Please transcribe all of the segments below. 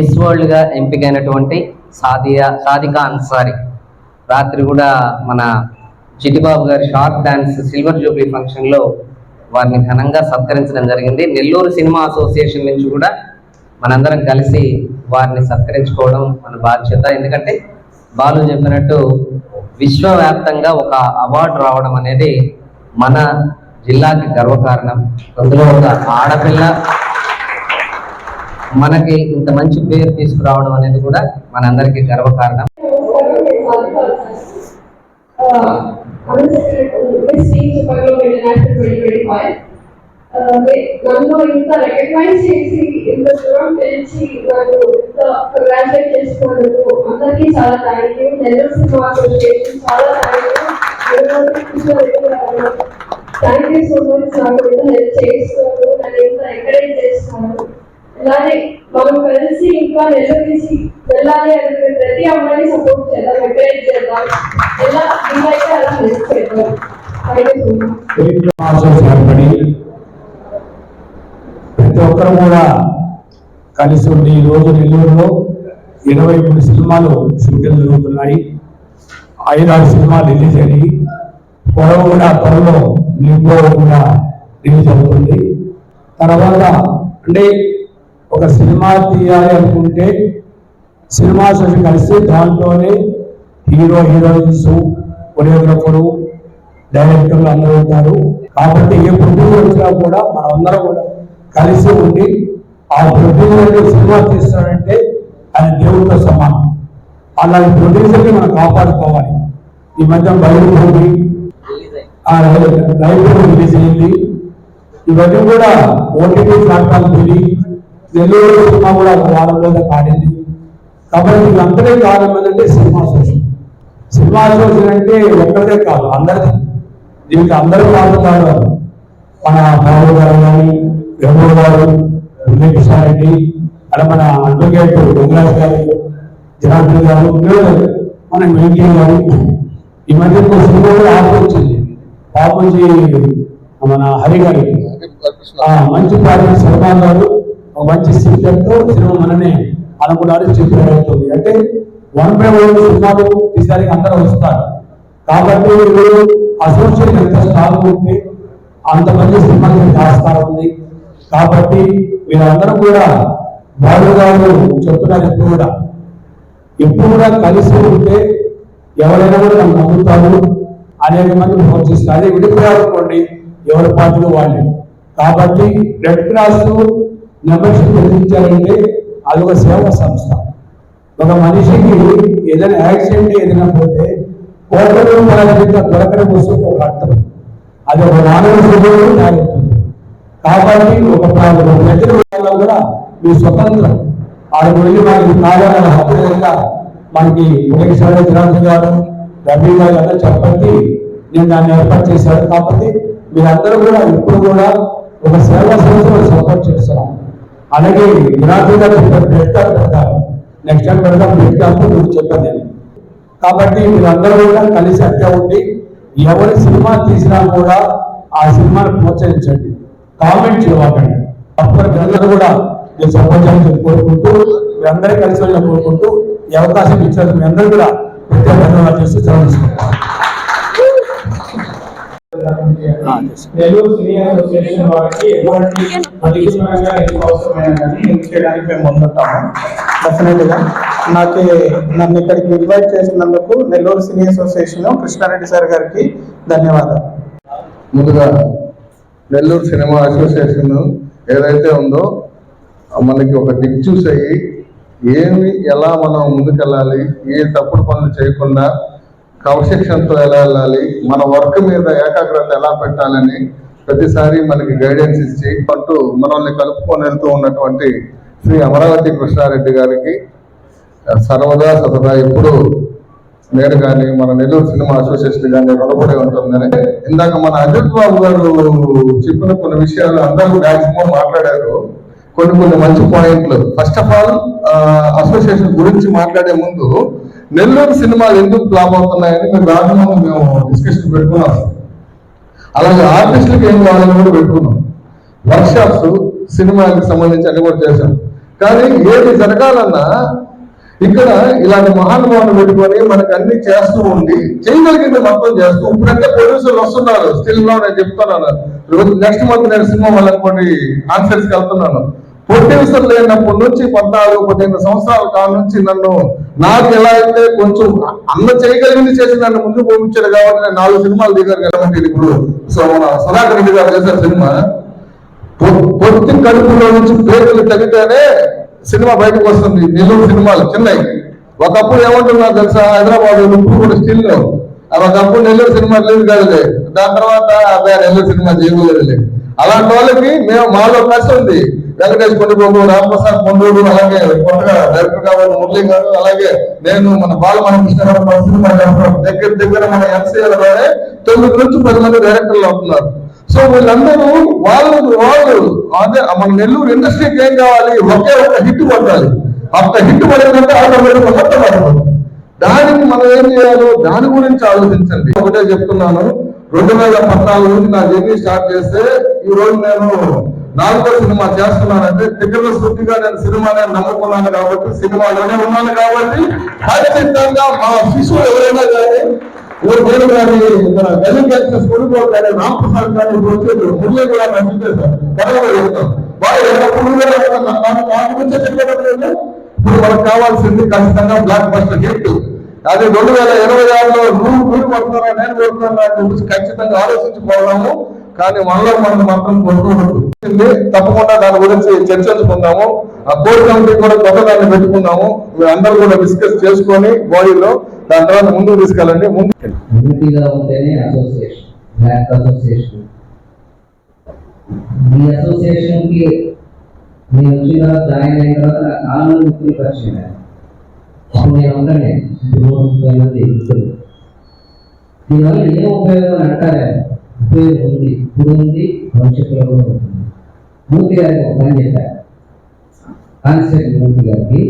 Miss వరల్డ్గా ఎంపికైనటువంటి సాదియా సాదికా అన్సారీ. రాత్రి కూడా మన చిటిబాబు గారి షార్ట్ డాన్స్ సిల్వర్ జూబ్లీ ఫంక్షన్లో వారిని ఘనంగా సత్కరించడం జరిగింది. నెల్లూరు సినిమా అసోసియేషన్ నుంచి కూడా మనందరం కలిసి వారిని సత్కరించుకోవడం మన బాధ్యత. ఎందుకంటే బాలు చెప్పినట్టు విశ్వవ్యాప్తంగా ఒక అవార్డు రావడం అనేది మన జిల్లాకి గర్వకారణం. అందులో ఒక ఆడపిల్ల మనకి ఇంత మంచి పేరు తీసుకురావడం అనేది కూడా మనందరికీ గర్వకారణం. నన్ను ఇంత రికగ్నైజ్ చేసి ఇంత దూరం తెలిసి నన్ను ఇంత కంగ్రాచులేట్ చేసినందుకు అందరికీ చాలా thank you Nellore cinema association చాలా థ్యాంక్ యూ సో మచ్ నాకు ఇంత హెల్ప్ చేస్తున్నారు నన్ను ఇంత ఎంకరేజ్ చేస్తున్నారు. ఇలానే మనం కలిసి ఇంకా నెల్లూరు వెళ్ళాలి అనుకునే ప్రతి అమ్మాయిని సపోర్ట్ చేద్దాం ఎంకరేజ్ చేద్దాం. ఎలా వీలైతే అలా హెల్ప్ చేద్దాం. ప్రతి ఒక్కరు కూడా కలిసి ఉండి ఈ రోజు నెల్లూరులో ఇరవై మూడు సినిమాలు షూటింగ్ జరుగుతున్నాయి. ఐదారు సినిమాలు రిలీజ్ అయ్యి పొడవు కూడా త్వరలో నీకో కూడా రిలీజ్ అవుతుంది. తర్వాత అంటే ఒక సినిమా తీయాలి అనుకుంటే సినిమా అసోసియేషన్ కలిసి దాంట్లోనే హీరో హీరోయిన్స్ కొరియోగ్రఫరు డైరెక్టర్లు అందరూ ఉంటారు. కాబట్టి ఏ ప్రొడ్యూసర్ వచ్చినా కూడా మనం అందరం కూడా కలిసి ఉండి ఆ ప్రొడ్యూసర్ సినిమా తీస్తాడంటే ఆయన దేవుడితో సమానం. అలాంటి ప్రొడ్యూసర్ని మనం కాపాడుకోవాలి. ఈ మధ్య బయలుదేరి లైబ్రరీ రిలీజ్ అయింది. ఇవన్నీ కూడా ఓటీటీ ప్లాట్ఫామ్ తిరిగి నెల్లూరు సినిమా కూడా ఒక వారం రోజులు ఆడింది కాబట్టి ఇది అందరే కారణం ఏంటంటే సినిమా అసోసియేషన్ సినిమా అసోసియేషన్ అంటే ఒక్కరిదే కాదు అందరిది. దీనికి అందరూ పాల్గొన్నారు మన బాబు గారు కానీ రఘు గారు రెడ్డి అలా మన అడ్వకేట్ వెంకరాజ్ గారు జనార్దన్ గారు మన వెంకయ్య గారు. ఈ మధ్య సినిమా కూడా ఆఫర్ వచ్చింది. బాబుజీ మన హరి గారికి ఆ, మంచి ప్రాజెక్ట్ సల్మాన్ గారు. ఒక మంచి సీక్రెట్తో సినిమా మననే అనుకున్నారు చెప్పి అంటే వన్ బై వన్ సినిమాలు ఈసారి అందరూ వస్తారు. కాబట్టి వీళ్ళు అసోసియేషన్ ఎంత స్ట్రాంగ్ ఉంటే అంత మంచి సినిమాకి ఆస్కారం ఉంది. కాబట్టి వీళ్ళందరూ కూడా బాలు గారు చెప్తున్నారు ఎప్పుడు కూడా. ఎప్పుడు కూడా కలిసి ఉంటే ఎవరైనా కూడా నన్ను నమ్ముతారు అనేక మంది ప్రోత్సహిస్తారు. అదే విడిపోయారనుకోండి ఎవరి పార్టీలో వాళ్ళే. కాబట్టి రెడ్ క్రాస్ మెంబర్షిప్ ఎదిరించారంటే అది ఒక సేవా సంస్థ. ఒక మనిషికి ఏదైనా యాక్సిడెంట్ ఏదైనా పోతే కోట్ల రూపాయల కింద దొరకడం కోసం ఒక అర్థం. అది ఒక మానవ శరీరంలో తయారవుతుంది. కాబట్టి ఒక ప్రాంతం ప్రజల వల్ల కూడా మీ స్వతంత్రం. ఆడికి వెళ్ళి మనకి కావాలని హక్కుగా మనకి ఉదయశాల జనార్దన్ గారు రవి గారు అందరూ చెప్పండి. నేను దాన్ని ఏర్పాటు చేశాను. కాబట్టి మీరందరూ కూడా ఇప్పుడు కూడా ఒక సేవా సంస్థను సపోర్ట్ చేస్తున్నాను అలాగే కార్డు పెడతారు నెక్స్ట్ టైం పెడతాం కార్డు మీకు చెప్పాను నేను. కాబట్టి మీరందరూ కూడా కలిసి అట్టే ఉండి ఎవరి సినిమా తీసినా కూడా ఆ సినిమాను ప్రోత్సహించండి. కామెంట్ చేయకండి అప్పటికి అందరూ కూడా నేను చేయాలని కోరుకుంటూ మీ అందరూ కలిసి వెళ్ళి కోరుకుంటూ ఈ అవకాశం ఇచ్చినందుకు మీ అందరూ కూడా ప్రత్యేక ధన్యవాదాలు చేస్తూ తీసుకుంటాం నెల్లూరు సినీ అసోసియేషన్ వారికి ఎటువంటి ఎందుకు అవసరమైన కానీ హెల్ప్ చేయడానికి మేము ముందుంటాము. నాకు నన్ను ఇక్కడికి ఇన్వైట్ చేసినందుకు Nellore cine association Krishnareddy sir గారికి ధన్యవాదాలు. ముందుగా నెల్లూరు సినిమా అసోసియేషన్ ఏదైతే ఉందో మనకి ఒక దిక్చూస్ అయ్యి ఏమి ఎలా మనం ముందుకెళ్ళాలి ఏ తప్పుడు పనులు చేయకుండా క్రమశిక్షణతో ఎలా వెళ్ళాలి మన వర్క్ మీద ఏకాగ్రత ఎలా పెట్టాలని ప్రతిసారి మనకి గైడెన్స్ ఇచ్చి పట్టు మనల్ని కలుపుకొని వెళ్తూ ఉన్నటువంటి శ్రీ అమరావతి కృష్ణారెడ్డి గారికి సర్వదా సతదా ఎప్పుడు నేను కానీ మన నెల్లూరు సినిమా అసోసియేషన్ కానీ రుణపడి ఉంటుందని. ఇందాక మన అజిత్ బాబు గారు చెప్పిన కొన్ని విషయాలు అందరూ మ్యాక్సిమం మాట్లాడారు. కొన్ని కొన్ని మంచి పాయింట్లు ఫస్ట్ ఆఫ్ ఆల్ అసోసియేషన్ గురించి మాట్లాడే ముందు నెల్లూరు సినిమాలు ఎందుకు ఫ్లాప్ అవుతున్నాయని మేము దాని మేము డిస్కషన్ పెట్టుకున్నాం. అలాగే ఆర్టిస్టులకు ఏం కావాలని కూడా పెట్టుకున్నాం. వర్క్షాప్స్ సినిమాకి సంబంధించి అన్ని కూడా చేశాం. కానీ ఏది జరగాలన్నా ఇక్కడ ఇలాంటి మహానుభావులు పెట్టుకొని మనకు అన్ని చేస్తూ ఉండి చేయగలిగింది మొత్తం చేస్తూ ఇప్పుడంటే ప్రొడ్యూసర్లు వస్తున్నారు. స్టిల్లో నేను చెప్తున్నాను నెక్స్ట్ మంత్ నేను సినిమా వాళ్ళకి కాన్ఫరెన్స్కి వెళ్తున్నాను. ప్రొడ్యూసర్ లేనప్పటి నుంచి పద్నాలుగు పదిహేను సంవత్సరాల కాలం నుంచి నన్ను నాకు ఎలా అయితే కొంచెం అన్న చేయగలిగింది చేసి నన్ను ముందుకు పంపించారు కాబట్టి నేను నాలుగు సినిమాలు దిగారు కాబట్టి ఇప్పుడు. సో మన సుధాకర్ రెడ్డి గారు చేసిన సినిమా. పొత్తి కడుపులో నుంచి పేర్లు తగ్గితేనే సినిమా బయటకు వస్తుంది. నెల్లూరు సినిమాలు చెన్నై ఒకప్పుడు ఏమంటున్నా తెలుసా? హైదరాబాద్ ఇప్పుడు కూడా స్టిల్. ఒకప్పుడు నెల్లూరు సినిమా రిలీజ్ కాదులే. దాని తర్వాత అబ్బాయి నెల్లూరు సినిమా చేయలేదులే అలాంటి వాళ్ళకి మేము మాలో కష్టం ఉంది. వెంకటేష్ కొండబాబు రామప్రసాద్ కొండూరు అలాగే కొత్తగా డైరెక్టర్ గారు మురళి గారు అలాగే నేను మన బాలమణకృష్ణ గారు దగ్గర దగ్గర మన ఎన్సీఎల్ గారే తొమ్మిది నుంచి పది మంది డైరెక్టర్లు అవుతున్నారు. సో వీళ్ళందరూ వాళ్ళు వాళ్ళు అదే మన నెల్లూరు ఇండస్ట్రీకి ఏం కావాలి? ఒకే ఒక హిట్ కొట్టాలి. అంత హిట్ పడిందంటే ఆటోమేటిక్ మొత్తం పడుతుంది దానికి మనం ఏం చేయాలో దాని గురించి ఆలోచించండి. ఒకటే చెప్తున్నాను. రెండు వేల పద్నాలుగు నుంచి నా జర్నీ స్టార్ట్ చేస్తే ఈ రోజు నేను నాలుగో సినిమా చేస్తున్నానంటే దగ్గర శుద్ధిగా నేను సినిమానే నమ్ముకున్నాను కాబట్టి సినిమాలోనే ఉన్నాను కాబట్టి ఖచ్చితంగా మా శిశువు ఎవరైనా కానీ ఓ నేను కానీ మన వెలింగ్ కానీ రామప్రసాద్ కానీ ఇప్పుడు వచ్చేది మురళి కూడా నమ్మించేశారు కరెక్ట్గా చెప్తాం వాళ్ళు ఎల్లప్పుడూ కూడా గురించే చెప్పేటప్పుడు ఇప్పుడు మనకు కావాల్సింది ఖచ్చితంగా బ్లాక్ బస్టర్ హిట్ అది రెండు వేల ఇరవై ఆరులో నూరు మీరు కొడుతున్నారా నేను కొడుతున్నా అని చెప్పేసి ఖచ్చితంగా ఆలోచించుకోవడము కానీ మనలో మనం మాత్రం కొట్టుకోవద్దు తప్పకుండా దాని గురించి చర్చించుకుందాము. ఆ బోర్డు కమిటీ కూడా కొత్త దాన్ని పెట్టుకుందాము అందరూ కూడా డిస్కస్ చేసుకొని బాడీలో దాని తర్వాత ముందుకు తీసుకెళ్ళండి. ముందు యూనిటీగా అసోసియేషన్కి నేను వచ్చిన తర్వాత జాయిన్ అయిన తర్వాత నాకు చాలా మంది పరిచయం అప్పుడు నేను ఇప్పుడు ముప్పై మంది దీనివల్ల ఏం ఉపయోగం అని పేరు ఉంది ఇప్పుడు ఉంది భవిష్యత్తులో కూడా ఉంటుంది మూర్తి గారికి ఒక పని చెప్పారు కాన్సెప్ట్ మూర్తి గారికి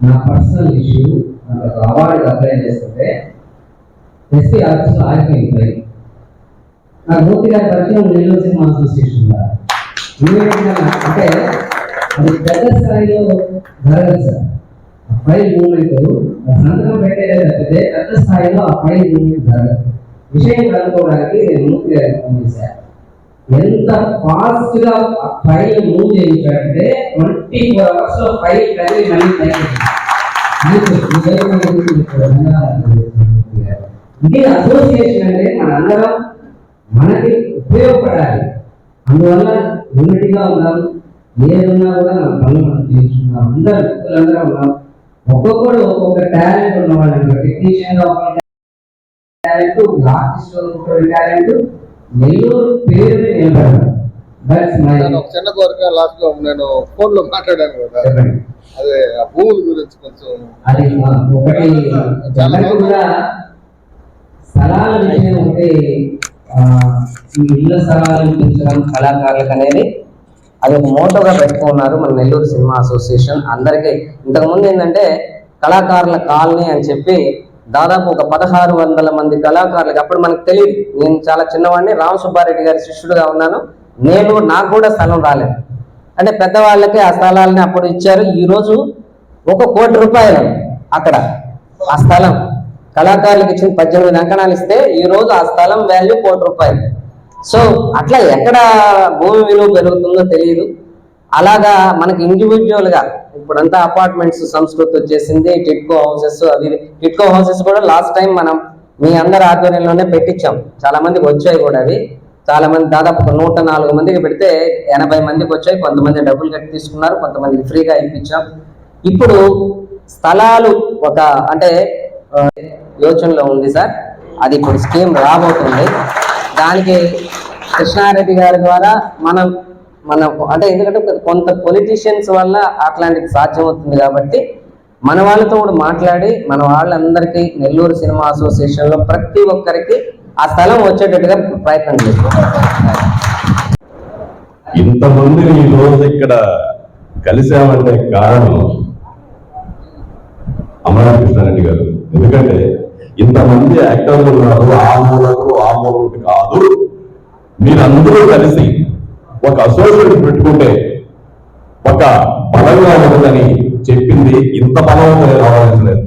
నా పర్సనల్ ఇష్యూ నాకు ఒక అవార్డు అప్లై చేస్తుంటే ఎస్పీ ఆఫీస్లో ఆగిపోయింది నాకు మూర్తి గారి పరిచయం నెల్లూరు సినిమా అసోసియేషన్ ద్వారా. అంటే అది పెద్ద స్థాయిలో జరగదు సార్. ఆ ఫైల్ మూమెంట్ సంతకం పెట్టేదే తప్పితే పెద్ద స్థాయిలో ఆ ఫైల్ మూమెంట్ జరగదు. విషయం కనుక్కోవడానికి నేను మూర్తి గారికి ఫోన్ చేశాను ఎంత ఫాస్ట్గా ఆ ఫైల్ మూవ్ చేయించాడంటే ట్వంటీ ఫోర్ అవర్స్లో ఫైల్ కలిగి మళ్ళీ పైకి ఇది అసోసియేషన్ అంటే మన అందరం మనకి ఉపయోగపడాలి అందువల్ల యూనిటీగా ఉన్నాం ఏదున్నా కూడా మన పనులు మనం చేయించుకున్నాం అందరు వ్యక్తులందరూ ఉన్నాం ఒక్కొక్కడు ఒక్కొక్క టాలెంట్ ఉన్న వాళ్ళు టెక్నీషియన్గా ఒక టాలెంట్ ఒక టాలెంట్ నెల్లూరు పేరు నిలబడాలి చిన్న కోరిక లాస్ట్లో నేను ఫోన్లో మాట్లాడాను కదా. అదే ఆ భూముల గురించి కొంచెం అది ఒకటి జనకు కూడా స్థలాల విషయం ఒకటి ఈ ఇళ్ళ స్థలాలు ఇప్పించడం కళాకారులకు అనేది. అది ఒక మోటోగా పెట్టుకున్నారు మన నెల్లూరు సినిమా అసోసియేషన్. అందరికీ ఇంతకుముందు ఏంటంటే కళాకారుల కాలనీ అని చెప్పి దాదాపు ఒక పదహారు వందల మంది కళాకారులకు అప్పుడు మనకు తెలియదు నేను చాలా చిన్నవాడిని రామ సుబ్బారెడ్డి గారి శిష్యుడుగా ఉన్నాను. నేను నాకు కూడా స్థలం రాలేదు. అంటే పెద్దవాళ్ళకి ఆ స్థలాలని అప్పుడు ఇచ్చారు. ఈరోజు ఒక కోటి రూపాయలు అక్కడ ఆ స్థలం. కళాకారులకు ఇచ్చిన పద్దెనిమిది అంకణాలు ఇస్తే ఈ రోజు ఆ స్థలం వాల్యూ కోటి రూపాయలు. సో అట్లా ఎక్కడ భూమి విలువ పెరుగుతుందో తెలియదు అలాగా మనకి ఇండివిజువల్గా ఇప్పుడంతా అపార్ట్మెంట్స్ సంస్కృతి వచ్చేసింది టిట్కో హౌసెస్ అవి టిట్కో హౌసెస్ కూడా లాస్ట్ టైం మనం మీ అందరి ఆధ్వర్యంలోనే పెట్టించాం. చాలా మందికి వచ్చాయి కూడా అవి. చాలా మంది దాదాపు నూట నాలుగు మందికి పెడితే ఎనభై మందికి వచ్చాయి. కొంతమంది డబ్బులు కట్టి తీసుకున్నారు కొంతమందికి ఫ్రీగా ఇప్పించాం. ఇప్పుడు స్థలాలు ఒక అంటే యోచనలో ఉంది సార్. అది ఇప్పుడు స్కీమ్ రాబోతుంది. దానికి కృష్ణారెడ్డి గారి ద్వారా మనం మనం అంటే ఎందుకంటే కొంత పొలిటీషియన్స్ వల్ల అట్లాంటిది సాధ్యమవుతుంది కాబట్టి మన వాళ్ళతో కూడా మాట్లాడి మన వాళ్ళందరికీ నెల్లూరు సినిమా అసోసియేషన్లో ప్రతి ఒక్కరికి ఆ స్థలం వచ్చేటట్టుగా ప్రయత్నం చేస్తాం ఇంతమందిని ఈరోజు రోజు ఇక్కడ కలిసామంటే కారణం అమరాకృష్ణారెడ్డి గారు. ఎందుకంటే ఇంతమంది యాక్టర్లు ఉన్నారు ఆ మూలకు ఆ మూలకు కాదు. మీరందరూ కలిసి ఒక అసోసియేషన్ పెట్టుకుంటే ఒక బలంగా ఉందని చెప్పింది ఇంత బలం ఉందని నేను ఆలోచించలేదు